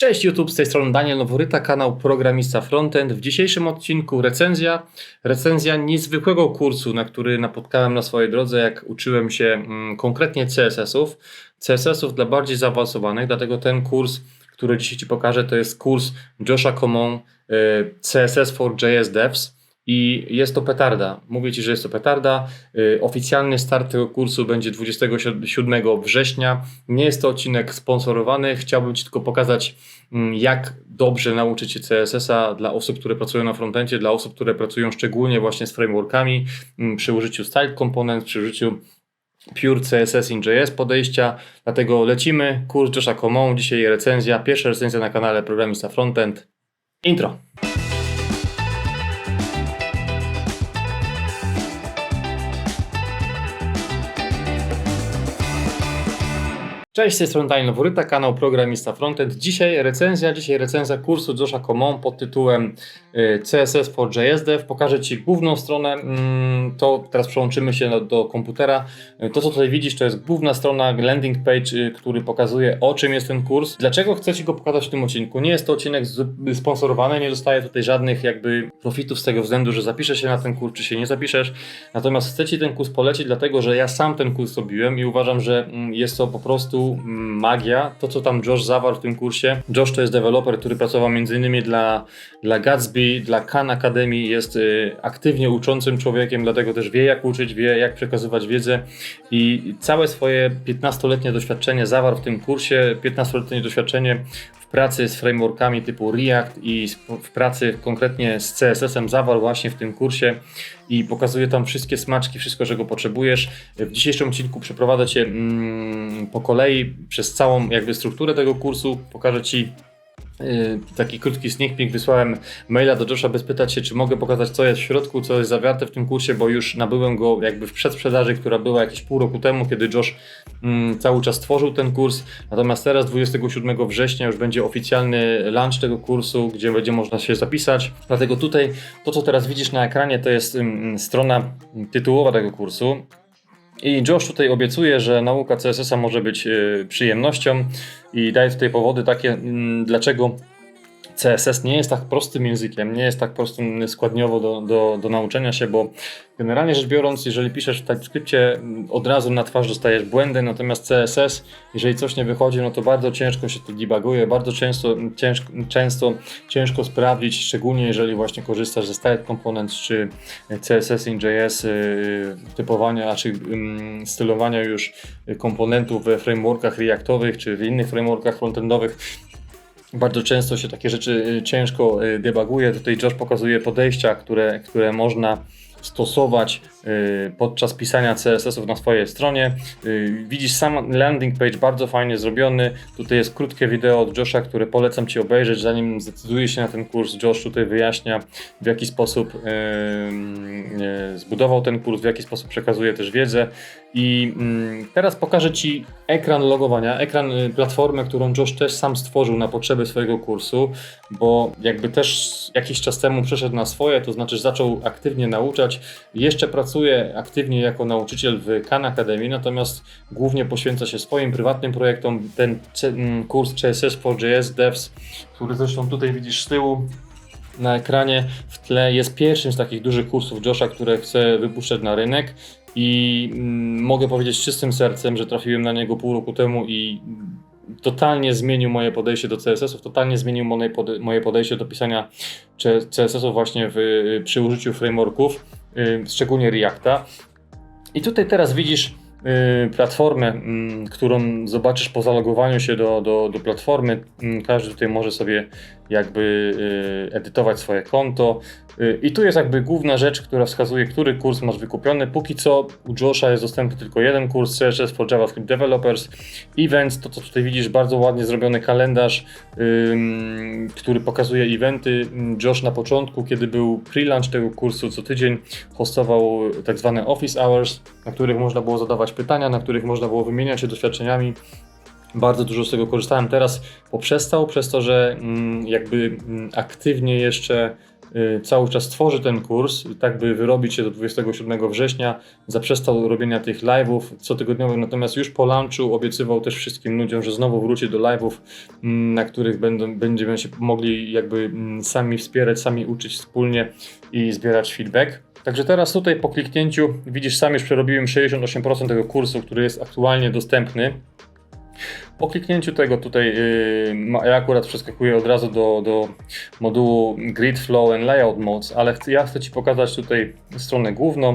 Cześć YouTube, z tej strony Daniel Noworyta, kanał Programista Frontend. W dzisiejszym odcinku recenzja, recenzja niezwykłego kursu, na który napotkałem na swojej drodze, jak uczyłem się mm, konkretnie CSS-ów. CSS-ów dla bardziej zaawansowanych, dlatego ten kurs, który dzisiaj Ci pokażę, to jest kurs Josha Common y, CSS for JS Devs. I jest to petarda. Mówię Ci, że jest to petarda. Y, Oficjalny start tego kursu będzie 27 września. Nie jest to odcinek sponsorowany. Chciałbym Ci tylko pokazać, mm, jak dobrze nauczyć się CSS-a dla osób, które pracują na frontendzie, dla osób, które pracują szczególnie właśnie z frameworkami mm, przy użyciu style component, przy użyciu Pure CSS in JS podejścia, dlatego lecimy. Kurs Josha Common, dzisiaj recenzja, pierwsza recenzja na kanale Programista Frontend. Intro. Cześć, z tej strony Daniel Noworyta, kanał Programista Frontend. Dzisiaj recenzja, dzisiaj recenzja kursu Josha Common pod tytułem y, CSS for JS Dev. Pokażę Ci główną stronę, mm, to teraz przełączymy się do, do komputera. Y, To co tutaj widzisz to jest główna strona, landing page, y, który pokazuje o czym jest ten kurs. Dlaczego chcę Ci go pokazać w tym odcinku? Nie jest to odcinek sponsorowany, nie dostaję tutaj żadnych jakby profitów z tego względu, że zapiszesz się na ten kurs, czy się nie zapiszesz. Natomiast chcę Ci ten kurs polecić, dlatego że ja sam ten kurs robiłem i uważam, że mm, jest to po prostu magia. To, co tam Josh zawarł w tym kursie. Josh to jest deweloper, który pracował m.in. dla, dla Gatsby, dla Khan Academy, jest y, aktywnie uczącym człowiekiem, dlatego też wie jak uczyć, wie jak przekazywać wiedzę i całe swoje 15-letnie doświadczenie zawarł w tym kursie. 15-letnie doświadczenie pracy z frameworkami typu React i w pracy konkretnie z CSS-em zawarł właśnie w tym kursie i pokazuje tam wszystkie smaczki, wszystko, czego potrzebujesz. W dzisiejszym odcinku przeprowadzę Cię mm, po kolei przez całą jakby strukturę tego kursu, pokażę Ci taki krótki sneak wysłałem maila do Josha, by spytać się, czy mogę pokazać, co jest w środku, co jest zawarte w tym kursie, bo już nabyłem go jakby w przedsprzedaży, która była jakieś pół roku temu, kiedy Josh mm, cały czas tworzył ten kurs. Natomiast teraz, 27 września, już będzie oficjalny launch tego kursu, gdzie będzie można się zapisać. Dlatego tutaj to, co teraz widzisz na ekranie, to jest mm, strona tytułowa tego kursu. I Josh tutaj obiecuje, że nauka CSS-a może być y, przyjemnością. I daje tutaj powody takie, mm, dlaczego CSS nie jest tak prostym językiem, nie jest tak prostym składniowo do, do, do nauczenia się, bo generalnie rzecz biorąc, jeżeli piszesz w TypeScriptie, od razu na twarz dostajesz błędy, natomiast CSS, jeżeli coś nie wychodzi, no to bardzo ciężko się to debuguje, bardzo często, ciężko, często ciężko sprawdzić, szczególnie jeżeli właśnie korzystasz ze Style Components czy CSS in JS, y, typowania, czy stylowania już komponentów we frameworkach Reactowych czy w innych frameworkach frontendowych. Bardzo często się takie rzeczy y, ciężko y, debuguje. Tutaj Josh pokazuje podejścia, które, które można stosować podczas pisania CSS-ów na swojej stronie. Y, Widzisz sam landing page bardzo fajnie zrobiony. Tutaj jest krótkie wideo od Josha, które polecam Ci obejrzeć, zanim zdecydujesz się na ten kurs. Josh tutaj wyjaśnia, w jaki sposób y, y, zbudował ten kurs, w jaki sposób przekazuje też wiedzę. I mm, teraz pokażę Ci ekran logowania, ekran y, platformy, którą Josh też sam stworzył na potrzeby swojego kursu, bo jakby też jakiś czas temu przeszedł na swoje, to znaczy zaczął aktywnie nauczać. Jeszcze pracuje aktywnie jako nauczyciel w Khan Academy, natomiast głównie poświęca się swoim prywatnym projektom. Ten mm, kurs CSS for JS Devs, który zresztą tutaj widzisz z tyłu, na ekranie w tle jest pierwszym z takich dużych kursów Josha, które chce wypuszczać na rynek i mm, mogę powiedzieć czystym sercem, że trafiłem na niego pół roku temu i totalnie zmienił moje podejście do CSS-ów, totalnie zmienił moje pode- moje podejście do pisania CSS-ów właśnie w, przy użyciu frameworków, szczególnie Reacta. I tutaj teraz widzisz y, platformę, mm, którą zobaczysz po zalogowaniu się do, do, do platformy. Mm, Każdy tutaj może sobie jakby y, edytować swoje konto. Y, I tu jest jakby główna rzecz, która wskazuje, który kurs masz wykupiony. Póki co u Josha jest dostępny tylko jeden kurs CSS for JavaScript Developers. Events, to co tutaj widzisz, bardzo ładnie zrobiony kalendarz, który pokazuje eventy. Josh na początku, kiedy był pre-launch tego kursu, co tydzień hostował tak zwane office hours, na których można było zadawać pytania, na których można było wymieniać się doświadczeniami. Bardzo dużo z tego korzystałem. Teraz poprzestał przez to, że mm, jakby mm, aktywnie jeszcze y, cały czas tworzy ten kurs, tak by wyrobić się do 27 września. Zaprzestał robienia tych live'ów cotygodniowych, natomiast już po launchu obiecywał też wszystkim ludziom, że znowu wróci do live'ów, mm, na których będą, będziemy się mogli jakby sami wspierać, sami uczyć wspólnie i zbierać feedback. Także teraz tutaj po kliknięciu widzisz sam już przerobiłem 68% tego kursu, który jest aktualnie dostępny. Po kliknięciu tego tutaj ma- ja akurat przeskakuję od razu do, do modułu Grid Flow and Layout Modes, ale chcę, ja chcę Ci pokazać tutaj stronę główną,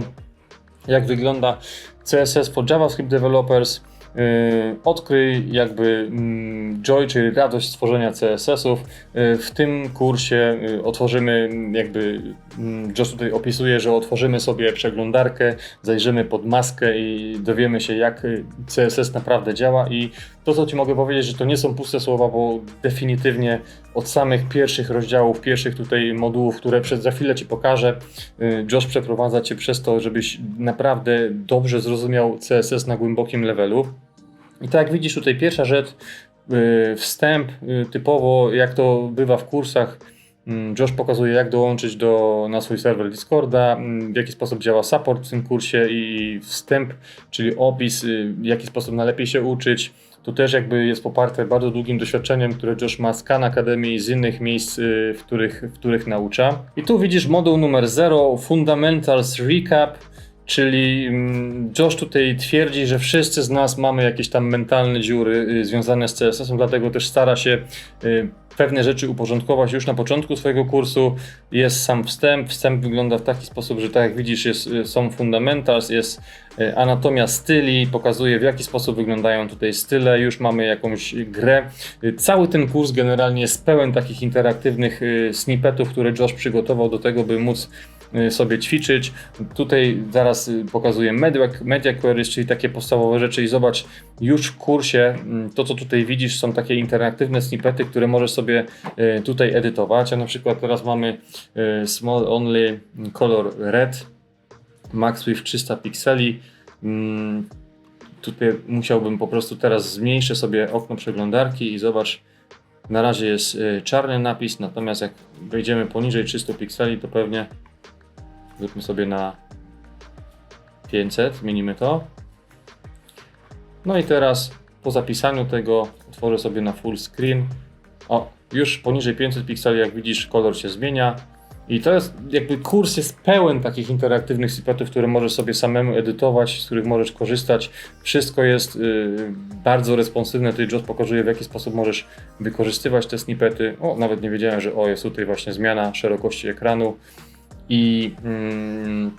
jak wygląda CSS for JavaScript Developers. Yy, odkryj jakby mm, joy, czyli radość stworzenia CSS-ów. Yy, w tym kursie otworzymy mm, jakby, mm, Josh tutaj opisuje, że otworzymy sobie przeglądarkę, zajrzymy pod maskę i dowiemy się jak y, CSS naprawdę działa i to co Ci mogę powiedzieć, że to nie są puste słowa, bo definitywnie od samych pierwszych rozdziałów, pierwszych tutaj modułów, które przed, za chwilę Ci pokażę, y, Josh przeprowadza Cię przez to, żebyś naprawdę dobrze zrozumiał CSS na głębokim levelu. I tak jak widzisz tutaj pierwsza rzecz, y, wstęp y, typowo jak to bywa w kursach, mm, Josh pokazuje jak dołączyć do, na swój serwer Discorda, mm, w jaki sposób działa support w tym kursie i wstęp, czyli opis, w jaki sposób najlepiej się uczyć. Tu też jakby jest poparte bardzo długim doświadczeniem, które Josh ma z Khan Academy i z innych miejsc, y, w których, w których naucza. I tu widzisz moduł numer 0, Fundamentals Recap, czyli mm, Josh tutaj twierdzi, że wszyscy z nas mamy jakieś tam mentalne dziury y, związane z CSS-em, dlatego też stara się y, pewne rzeczy uporządkować już na początku swojego kursu. Jest sam wstęp. Wstęp wygląda w taki sposób, że tak jak widzisz, jest, y, są fundamentals, jest y, anatomia styli, pokazuje w jaki sposób wyglądają tutaj style. Już mamy jakąś grę. Y, Cały ten kurs generalnie jest pełen takich interaktywnych snippetów, które Josh przygotował do tego, by móc sobie ćwiczyć. Tutaj zaraz y, pokazuję media, media queries, czyli takie podstawowe rzeczy i zobacz, już w kursie mm, to co tutaj widzisz są takie interaktywne snippety, które możesz sobie y, tutaj edytować. A na przykład teraz mamy y, small only color red, max width 300 pikseli. Mm, Tutaj musiałbym po prostu teraz zmniejszę sobie okno przeglądarki i zobacz, na razie jest y, czarny napis, natomiast jak wejdziemy poniżej 300 pikseli, to pewnie zróbmy sobie na 500, zmienimy to. No i teraz po zapisaniu tego otworzę sobie na full screen. O, już poniżej 500 pikseli, jak widzisz, kolor się zmienia. I to jest jakby kurs jest pełen takich interaktywnych snippetów, które możesz sobie samemu edytować, z których możesz korzystać. Wszystko jest y, bardzo responsywne. Tutaj Josh pokazuje w jaki sposób możesz wykorzystywać te snippety. O, nawet nie wiedziałem, że o, jest tutaj właśnie zmiana szerokości ekranu. I mm,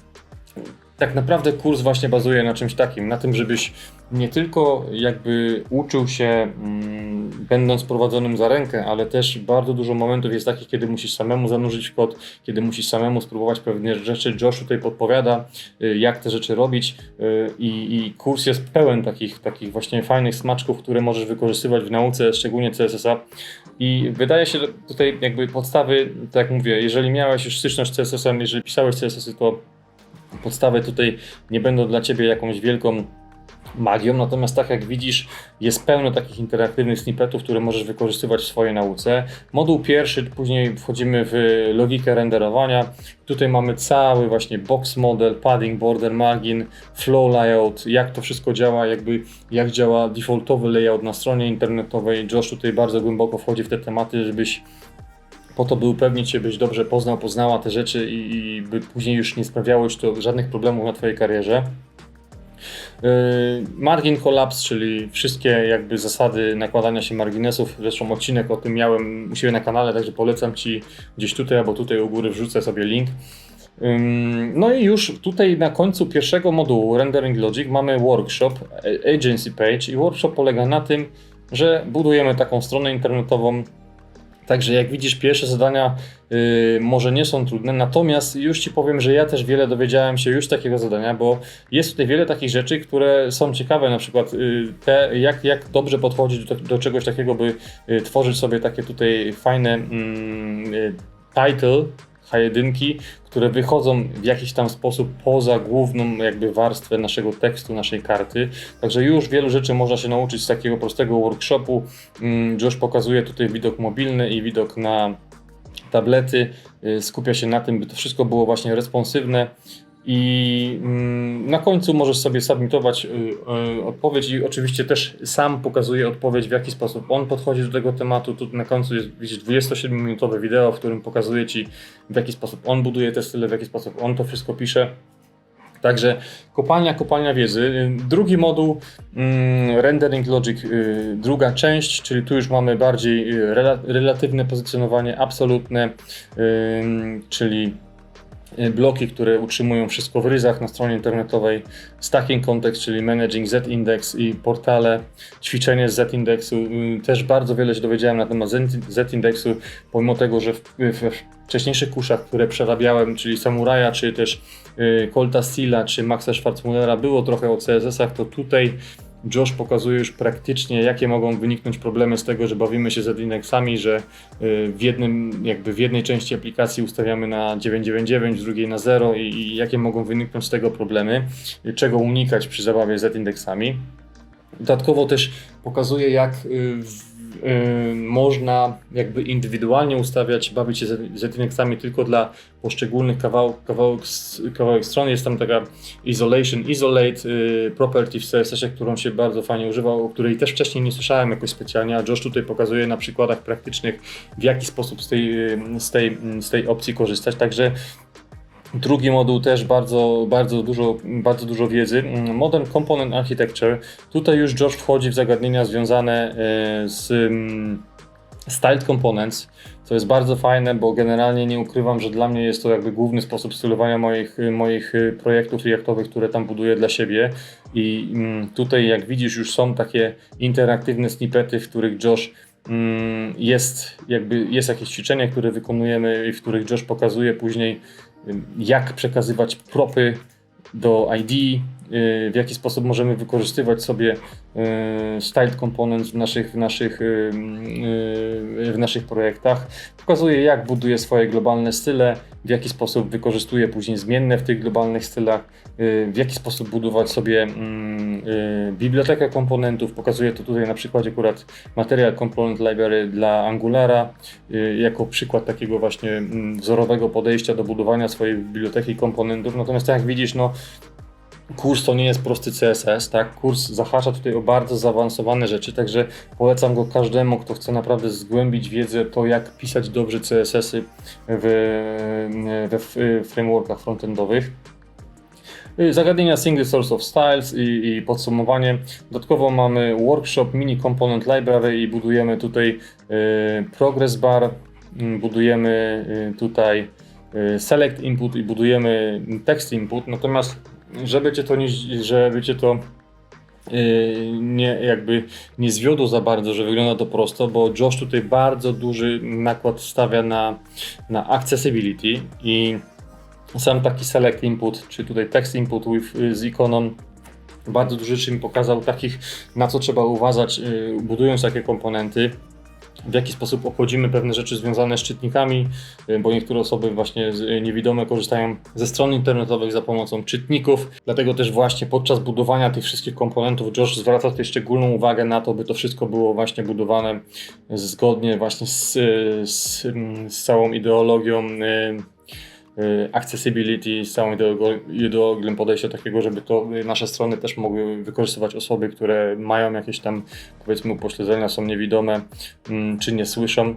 tak naprawdę kurs właśnie bazuje na czymś takim, na tym, żebyś nie tylko jakby uczył się mm, będąc prowadzonym za rękę, ale też bardzo dużo momentów jest takich, kiedy musisz samemu zanurzyć w kod, kiedy musisz samemu spróbować pewne rzeczy. Josh tutaj podpowiada, y, jak te rzeczy robić y, i, i kurs jest pełen takich, takich właśnie fajnych smaczków, które możesz wykorzystywać w nauce, szczególnie CSS-a. I wydaje się, że tutaj jakby podstawy, tak jak mówię, jeżeli miałeś już styczność z CSS-em, jeżeli pisałeś CSS-y, to podstawy tutaj nie będą dla Ciebie jakąś wielką magią, natomiast tak jak widzisz, jest pełno takich interaktywnych snippetów, które możesz wykorzystywać w swojej nauce. Moduł pierwszy, później wchodzimy w logikę renderowania. Tutaj mamy cały właśnie box model, padding, border, margin, flow layout, jak to wszystko działa, jakby jak działa defaultowy layout na stronie internetowej. Josh tutaj bardzo głęboko wchodzi w te tematy, żebyś po to, by upewnić się, byś dobrze poznał, poznała te rzeczy i, i by później już nie sprawiało ci to żadnych problemów na Twojej karierze. Yy, Margin Collapse, czyli wszystkie jakby zasady nakładania się marginesów. Zresztą odcinek o tym miałem u siebie na kanale, także polecam Ci gdzieś tutaj albo tutaj u góry wrzucę sobie link. No i już tutaj na końcu pierwszego modułu Rendering Logic mamy workshop, a- agency page i workshop polega na tym, że budujemy taką stronę internetową, Także jak widzisz, pierwsze zadania y, może nie są trudne, natomiast już Ci powiem, że ja też wiele dowiedziałem się już takiego zadania, bo jest tutaj wiele takich rzeczy, które są ciekawe, na przykład y, te, jak, jak dobrze podchodzić do, do czegoś takiego, by y, tworzyć sobie takie tutaj fajne mm, y, title, H1, które wychodzą w jakiś tam sposób poza główną jakby warstwę naszego tekstu, naszej karty. Także już wielu rzeczy można się nauczyć z takiego prostego workshopu. Mm, Josh pokazuje tutaj widok mobilny i widok na tablety, y, skupia się na tym, by to wszystko było właśnie responsywne i mm, na końcu możesz sobie submitować y, y, odpowiedź i oczywiście też sam pokazuje odpowiedź, w jaki sposób on podchodzi do tego tematu. Tu na końcu jest widzisz 27-minutowe wideo, w którym pokazuje Ci, w jaki sposób on buduje te style, w jaki sposób on to wszystko pisze. Także kopalnia, kopalnia wiedzy. Drugi moduł, mm, Rendering Logic, y, druga część, czyli tu już mamy bardziej y, rela- relatywne pozycjonowanie, absolutne, y, czyli y, bloki, które utrzymują wszystko w ryzach na stronie internetowej, stacking context, czyli managing z-index i portale, ćwiczenie z z-indexu. Y, Też bardzo wiele się dowiedziałem na temat z- z-indexu, pomimo tego, że w, we wcześniejszych kursach, które przerabiałem, czyli Samuraja, czy też y, Colta Steela, czy Maxa Schwarzmullera było trochę o CSS-ach, to tutaj Josh pokazuje już praktycznie, jakie mogą wyniknąć problemy z tego, że bawimy się z indexami, że y, w jednym, jakby w jednej części aplikacji ustawiamy na 999, w drugiej na 0 i, i jakie mogą wyniknąć z tego problemy, czego unikać przy zabawie z indexami. Dodatkowo też pokazuje, jak y, w- y, można jakby indywidualnie ustawiać, bawić się z z indexami tylko dla poszczególnych kawałek, kawałek, kawałek strony. Jest tam taka isolation, isolate y, property w CSS-ie, którą się bardzo fajnie używa, o której też wcześniej nie słyszałem jakoś specjalnie, a Josh tutaj pokazuje na przykładach praktycznych, w jaki sposób z tej, y, z tej, z tej opcji korzystać. Także Drugi moduł też bardzo, bardzo, dużo, bardzo dużo wiedzy. Modern Component Architecture. Tutaj już Josh wchodzi w zagadnienia związane e, z mm, Styled Components, co jest bardzo fajne, bo generalnie nie ukrywam, że dla mnie jest to jakby główny sposób stylowania moich, moich e, projektów reaktowych, które tam buduję dla siebie. I mm, tutaj, jak widzisz, już są takie interaktywne snippety, w których Josh mm, jest, jakby jest jakieś ćwiczenie, które wykonujemy i w których Josh pokazuje później, jak przekazywać propy do ID, w jaki sposób możemy wykorzystywać sobie y, styled components w naszych, w naszych, y, y, w naszych projektach. Pokazuje, jak buduje swoje globalne style, w jaki sposób wykorzystuje później zmienne w tych globalnych stylach, y, w jaki sposób budować sobie mm, y, bibliotekę komponentów. Pokazuje to tutaj na przykładzie akurat Material Component Library dla Angulara, y, jako przykład takiego właśnie mm, wzorowego podejścia do budowania swojej biblioteki komponentów. Natomiast tak jak widzisz, no Kurs to nie jest prosty CSS, tak? Kurs zahacza tutaj o bardzo zaawansowane rzeczy, także polecam go każdemu, kto chce naprawdę zgłębić wiedzę, to jak pisać dobrze CSS-y w, frameworkach frontendowych. Y, Zagadnienia Single Source of Styles i, i podsumowanie. Dodatkowo mamy workshop Mini Component Library i budujemy tutaj y, Progress Bar, y, budujemy y, tutaj y, Select Input i budujemy Text Input. Natomiast żeby cię to nie, żeby cię to yy, nie, jakby nie zwiodło za bardzo, że wygląda to prosto, bo Josh tutaj bardzo duży nakład stawia na, na accessibility i sam taki select input, czy tutaj text input with, y, z ikoną bardzo dużo rzeczy mi pokazał takich, na co trzeba uważać, yy, budując takie komponenty w jaki sposób obchodzimy pewne rzeczy związane z czytnikami, y, bo niektóre osoby właśnie y, niewidome korzystają ze stron internetowych za pomocą czytników. Dlatego też właśnie podczas budowania tych wszystkich komponentów Josh zwraca tutaj szczególną uwagę na to, by to wszystko było właśnie budowane zgodnie właśnie z, y, z, mm, z całą ideologią accessibility, z ideolo- ideologią podejścia takiego, żeby to y, nasze strony też mogły wykorzystywać osoby, które mają jakieś tam powiedzmy upośledzenia, są niewidome mm, czy nie słyszą.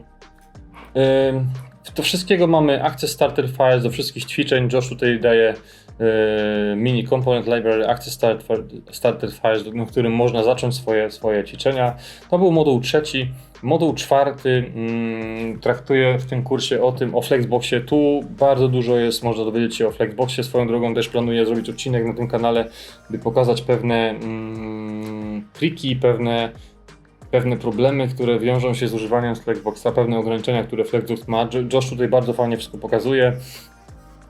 Do wszystkiego mamy Access Starter Files, do wszystkich ćwiczeń. Josh tutaj daje y, mini component library Access starter Files, na którym można zacząć swoje, swoje ćwiczenia. To był moduł trzeci. Moduł czwarty mm, traktuje w tym kursie o tym, o Flexboxie. Tu bardzo dużo jest, można dowiedzieć się o Flexboxie. Swoją drogą też planuję zrobić odcinek na tym kanale, by pokazać pewne mm, triki, pewne pewne problemy, które wiążą się z używaniem Flexboxa, pewne ograniczenia, które Flexbox ma. Jo- Josh tutaj bardzo fajnie wszystko pokazuje.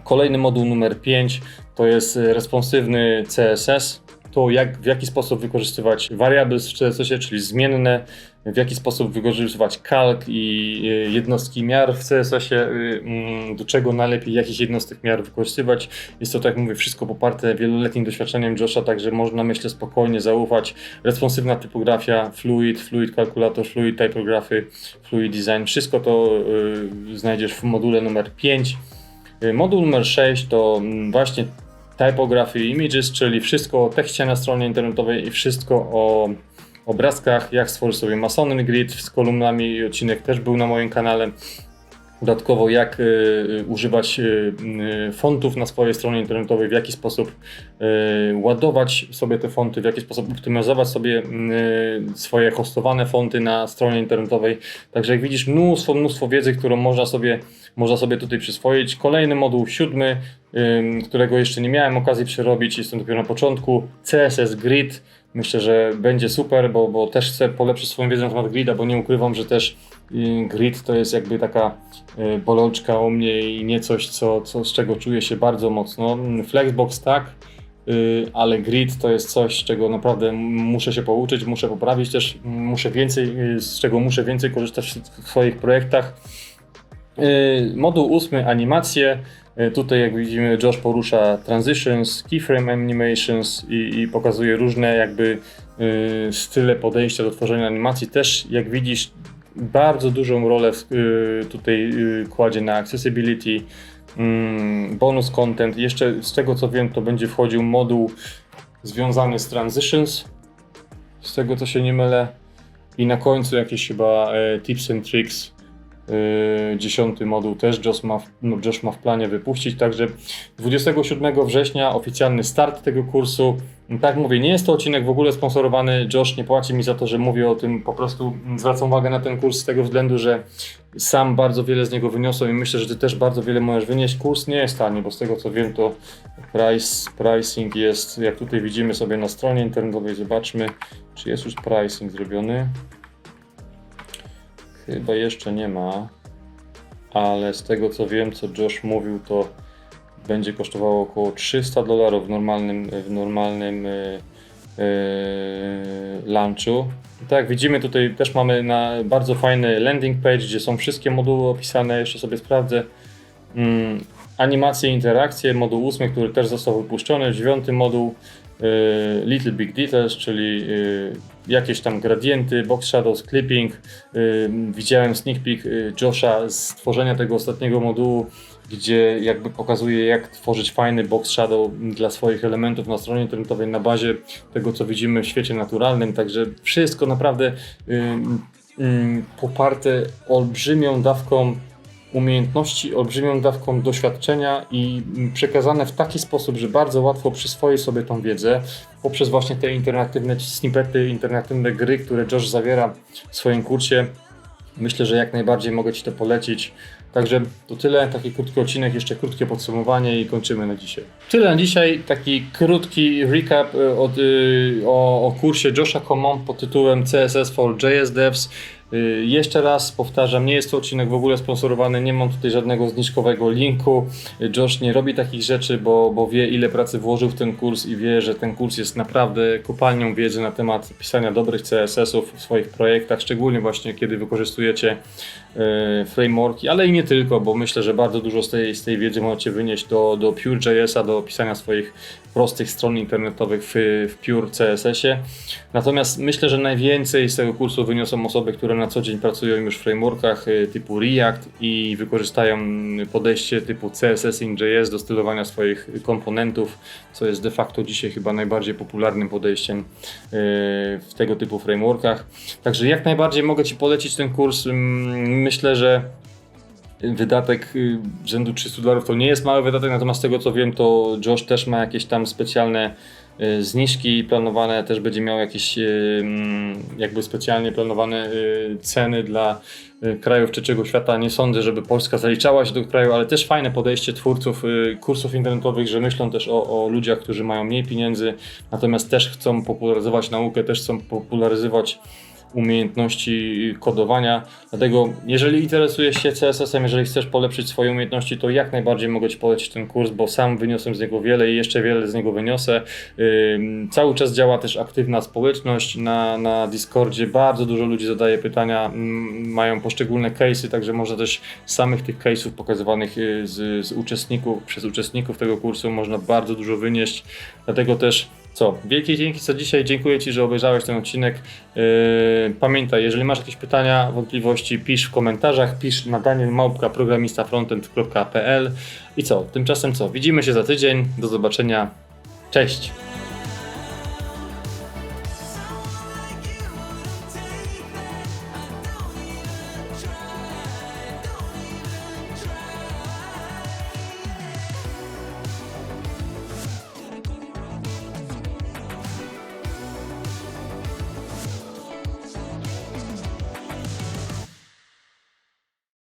Kolejny moduł numer 5 to jest e, responsywny CSS. to, jak, w jaki sposób wykorzystywać variables w CSS-ie, czyli zmienne, w jaki sposób wykorzystywać calc i y, jednostki miar w CSS-ie, y, mm, do czego najlepiej jakich jednostek miar wykorzystywać. Jest to, tak jak mówię, wszystko poparte wieloletnim doświadczeniem Josha, także można, myślę, spokojnie zaufać. Responsywna typografia, fluid, fluid kalkulator, fluid typography, fluid design, wszystko to y, znajdziesz w module numer 5. Y, Moduł numer 6 to mm, właśnie Typography Images, czyli wszystko o tekście na stronie internetowej i wszystko o obrazkach, jak stworzyć sobie masonry grid z kolumnami. Odcinek też był na moim kanale. Dodatkowo jak y, y, używać y, fontów na swojej stronie internetowej, w jaki sposób ładować sobie te fonty, w jaki sposób optymalizować sobie swoje hostowane fonty na stronie internetowej. Także jak widzisz mnóstwo, mnóstwo wiedzy, którą można sobie, można sobie tutaj przyswoić. Kolejny moduł siódmy, którego jeszcze nie miałem okazji przerobić, jestem dopiero na początku. CSS Grid. Myślę, że będzie super, bo, bo też chcę polepszyć swoją wiedzę na temat grida, bo nie ukrywam, że też grid to jest jakby taka y, bolączka u mnie i nie coś, co, co, z czego czuję się bardzo mocno. Mm, Flexbox tak, y, ale grid to jest coś, z czego naprawdę muszę się pouczyć, muszę poprawić też, muszę więcej, y, z czego muszę więcej korzystać w swoich projektach. Y, Moduł ósmy animacje. Tutaj jak widzimy Josh porusza transitions, keyframe animations i, i pokazuje różne jakby style podejścia do tworzenia animacji. Też jak widzisz bardzo dużą rolę y, tutaj y, kładzie na accessibility, mm, bonus content. Jeszcze z tego co wiem to będzie wchodził moduł związany z transitions, z tego co się nie mylę. I na końcu jakieś chyba e, tips and tricks dziesiąty moduł też Josh ma, w, no Josh ma w planie wypuścić, także 27 września oficjalny start tego kursu. Tak mówię, nie jest to odcinek w ogóle sponsorowany, Josh nie płaci mi za to, że mówię o tym, po prostu zwracam uwagę na ten kurs z tego względu, że sam bardzo wiele z niego wyniosłem i myślę, że ty też bardzo wiele możesz wynieść. Kurs nie jest tani, bo z tego co wiem to price, pricing jest, jak tutaj widzimy sobie na stronie internetowej, zobaczmy, czy jest już pricing zrobiony. Chyba jeszcze nie ma, ale z tego co wiem, co Josh mówił, to będzie kosztowało około 300 dolarów w normalnym, w normalnym yy, yy, tak widzimy tutaj też mamy na bardzo fajny landing page, gdzie są wszystkie moduły opisane, jeszcze sobie sprawdzę. Mm, animacje interakcje, moduł 8, który też został wypuszczony, dziewiąty moduł y, Little Big Details, czyli y, jakieś tam gradienty, box shadows, clipping. Y, widziałem sneak peek y, Josha z tworzenia tego ostatniego modułu, gdzie jakby pokazuje jak tworzyć fajny box shadow dla swoich elementów na stronie internetowej na bazie tego co widzimy w świecie naturalnym, także wszystko naprawdę y, poparte olbrzymią dawką umiejętności, olbrzymią dawką doświadczenia i przekazane w taki sposób, że bardzo łatwo przyswoić sobie tą wiedzę poprzez właśnie te interaktywne snippety, interaktywne gry, które Josh zawiera w swoim kursie. Myślę, że jak najbardziej mogę Ci to polecić. Także to tyle, taki krótki odcinek, jeszcze krótkie podsumowanie i kończymy na dzisiaj. Tyle na dzisiaj, taki krótki recap y, od, y, o, o kursie Josha Common pod tytułem CSS for JS Devs. Y, Jeszcze raz powtarzam, nie jest to odcinek w ogóle sponsorowany, nie mam tutaj żadnego zniżkowego linku. Y, Josh nie robi takich rzeczy, bo, bo wie ile pracy włożył w ten kurs i wie, że ten kurs jest naprawdę kopalnią wiedzy na temat pisania dobrych CSS-ów w swoich projektach, szczególnie właśnie kiedy wykorzystujecie frameworki, ale i nie tylko, bo myślę, że bardzo dużo z tej, z tej wiedzy możecie wynieść do, do Pure.jsa, do pisania swoich prostych stron internetowych w, w Pure CSS-ie. Natomiast myślę, że najwięcej z tego kursu wyniosą osoby, które na co dzień pracują już w frameworkach y, typu React i wykorzystają podejście typu CSS in JS do stylowania swoich komponentów, co jest de facto dzisiaj chyba najbardziej popularnym podejściem y, w tego typu frameworkach. Także jak najbardziej mogę Ci polecić ten kurs. Myślę, że wydatek y, rzędu 300 dolarów to nie jest mały wydatek, natomiast z tego co wiem, to Josh też ma jakieś tam specjalne y, zniżki planowane, też będzie miał jakieś y, mm, jakby specjalnie planowane ceny dla krajów trzeciego świata. Nie sądzę, żeby Polska zaliczała się do kraju, ale też fajne podejście twórców kursów internetowych, że myślą też o, o ludziach, którzy mają mniej pieniędzy, natomiast też chcą popularyzować naukę, też chcą popularyzować umiejętności kodowania. Dlatego, jeżeli interesujesz się CSS-em, jeżeli chcesz polepszyć swoje umiejętności, to jak najbardziej mogę Ci polecić ten kurs, bo sam wyniosłem z niego wiele i jeszcze wiele z niego wyniosę. Cały czas działa też aktywna społeczność na, na Discordzie. Bardzo dużo ludzi zadaje pytania, mają poszczególne case'y, także można też samych tych case'ów pokazywanych y, z, z uczestników, przez uczestników tego kursu można bardzo dużo wynieść. Dlatego też co, wielkie dzięki za dzisiaj. Dziękuję Ci, że obejrzałeś ten odcinek. Yy, pamiętaj, jeżeli masz jakieś pytania, wątpliwości, pisz w komentarzach, pisz na danielmałpka.programistafrontend.pl i co, tymczasem co, widzimy się za tydzień. Do zobaczenia. Cześć!